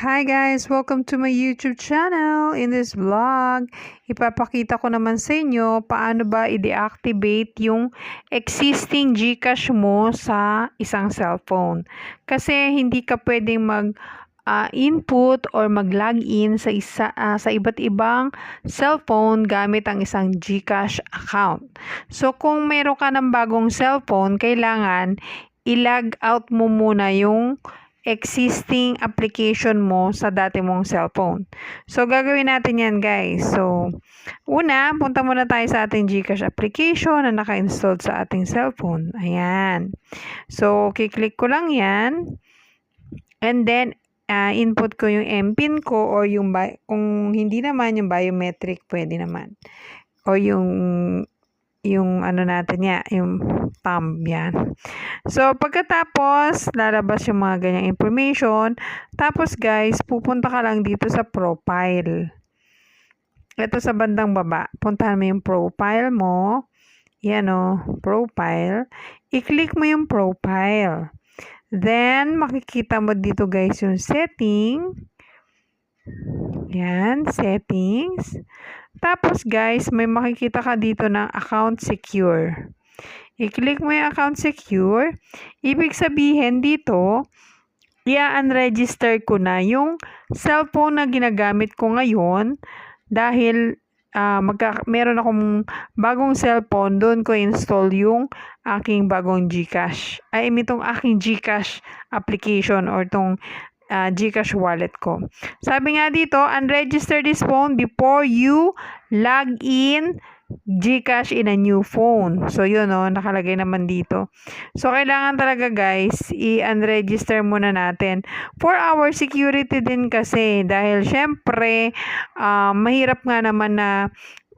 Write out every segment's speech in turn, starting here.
Hi guys! Welcome to my YouTube channel. In this vlog, ipapakita ko naman sa inyo paano ba i-deactivate yung existing Gcash mo sa isang cellphone. Kasi hindi ka pwedeng mag uh, input or mag-login sa isa uh, sa iba't ibang cellphone gamit ang isang GCash account. So kung meron ka ng bagong cellphone, kailangan i-log out mo muna yung existing application mo sa dati mong cellphone. So, gagawin natin yan guys. So, una, punta muna tayo sa ating Gcash application na naka-install sa ating cellphone. Ayan. So, kiklik ko lang yan. And then, uh, input ko yung MPIN ko or yung, kung hindi naman yung biometric, pwede naman. O yung yung ano natin niya, yung thumb yan. So, pagkatapos, lalabas yung mga ganyang information. Tapos, guys, pupunta ka lang dito sa profile. Ito sa bandang baba. Puntahan mo yung profile mo. Yan o, profile. I-click mo yung profile. Then, makikita mo dito guys yung setting. Yan, settings. Tapos guys, may makikita ka dito ng account secure. I-click mo yung account secure. Ibig sabihin dito, i-unregister ko na yung cellphone na ginagamit ko ngayon dahil uh, magka, meron akong bagong cellphone, doon ko install yung aking bagong GCash. Ay, itong aking GCash application or tong uh, GCash wallet ko. Sabi nga dito, unregister this phone before you log in GCash in a new phone. So, yun o, oh, nakalagay naman dito. So, kailangan talaga guys, i-unregister muna natin. For our security din kasi, dahil syempre, uh, mahirap nga naman na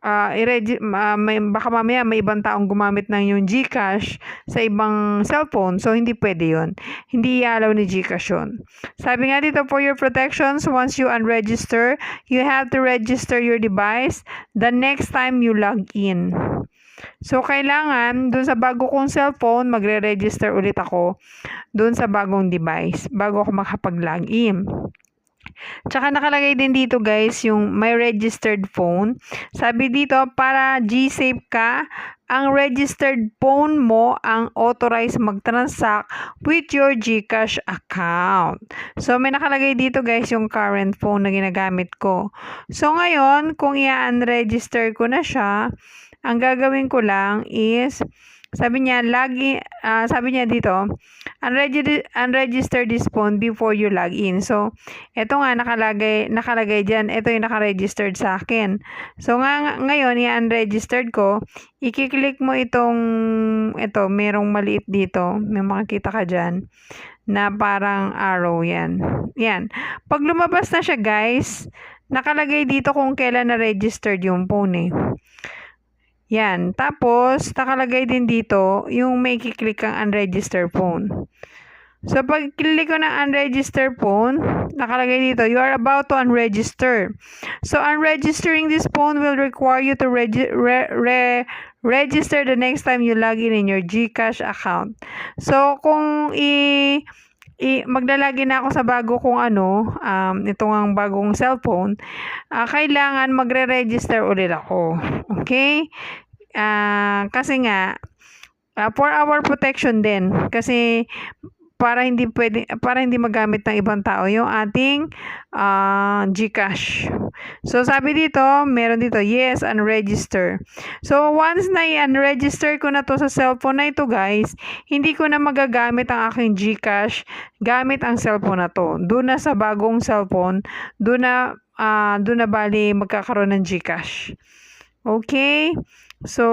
uh, uh, may, baka mamaya may ibang taong gumamit ng yung GCash sa ibang cellphone. So, hindi pwede yon Hindi i-allow ni GCash yun. Sabi nga dito, for your protections, once you unregister, you have to register your device the next time you log in. So, kailangan, dun sa bago kong cellphone, magre-register ulit ako dun sa bagong device bago ako makapag-login. Tsaka nakalagay din dito guys yung my registered phone. Sabi dito para G-Safe ka, ang registered phone mo ang authorized mag-transact with your GCash account. So may nakalagay dito guys yung current phone na ginagamit ko. So ngayon kung i-unregister ko na siya, ang gagawin ko lang is sabi niya, lagi, uh, sabi niya dito, unregistered, unregistered this phone before you log in. So, ito nga nakalagay, nakalagay dyan. Ito yung nakaregistered sa akin. So, nga, ngayon, i-unregistered ko, ikiklik mo itong, ito, merong maliit dito. May makikita ka dyan na parang arrow yan. Yan. Pag lumabas na siya, guys, nakalagay dito kung kailan na-registered yung phone eh. Yan. Tapos, nakalagay din dito yung may kiklik kang unregistered phone. So, pag click ko ng unregistered phone, nakalagay dito, you are about to unregister. So, unregistering this phone will require you to regi re re register the next time you log in in your GCash account. So, kung i i maglalagay na ako sa bago kong ano, um, ito ang bagong cellphone, uh, kailangan magre-register ulit ako. Okay? Uh, kasi nga, uh, for our protection din. Kasi para hindi pwede para hindi magamit ng ibang tao yung ating uh, GCash. So sabi dito, meron dito yes unregister. So once na i-unregister ko na to sa cellphone na ito guys, hindi ko na magagamit ang aking GCash gamit ang cellphone na to. Doon na sa bagong cellphone, doon na uh, doon na bali magkakaroon ng GCash. Okay? So,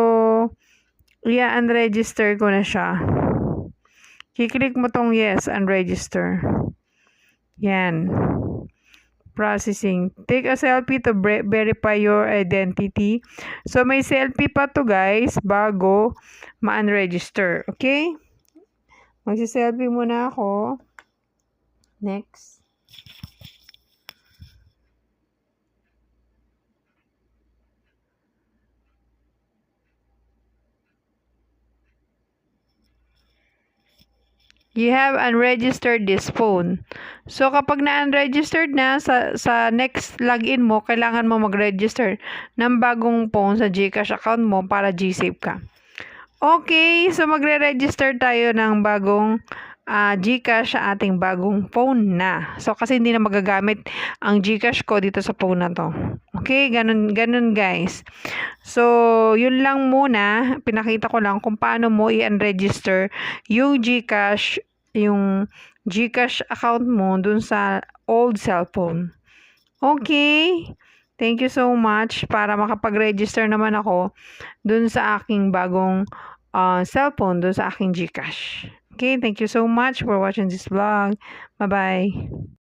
i-unregister ko na siya. Kiklik mo tong yes and register. Yan. Processing. Take a selfie to verify your identity. So, may selfie pa to guys bago ma-unregister. Okay? Magsi-selfie muna ako. Next. You have unregistered this phone. So, kapag na-unregistered na, sa, sa next login mo, kailangan mo mag-register ng bagong phone sa GCash account mo para G-Save ka. Okay, so magre-register tayo ng bagong ah, GCash sa ating bagong phone na. So, kasi hindi na magagamit ang GCash ko dito sa phone na to. Okay, ganun, ganun guys. So, yun lang muna. Pinakita ko lang kung paano mo i-unregister yung GCash, yung GCash account mo dun sa old cellphone. Okay? Thank you so much para makapag-register naman ako dun sa aking bagong ah, cellphone, dun sa aking GCash. Okay, thank you so much for watching this vlog. Bye-bye.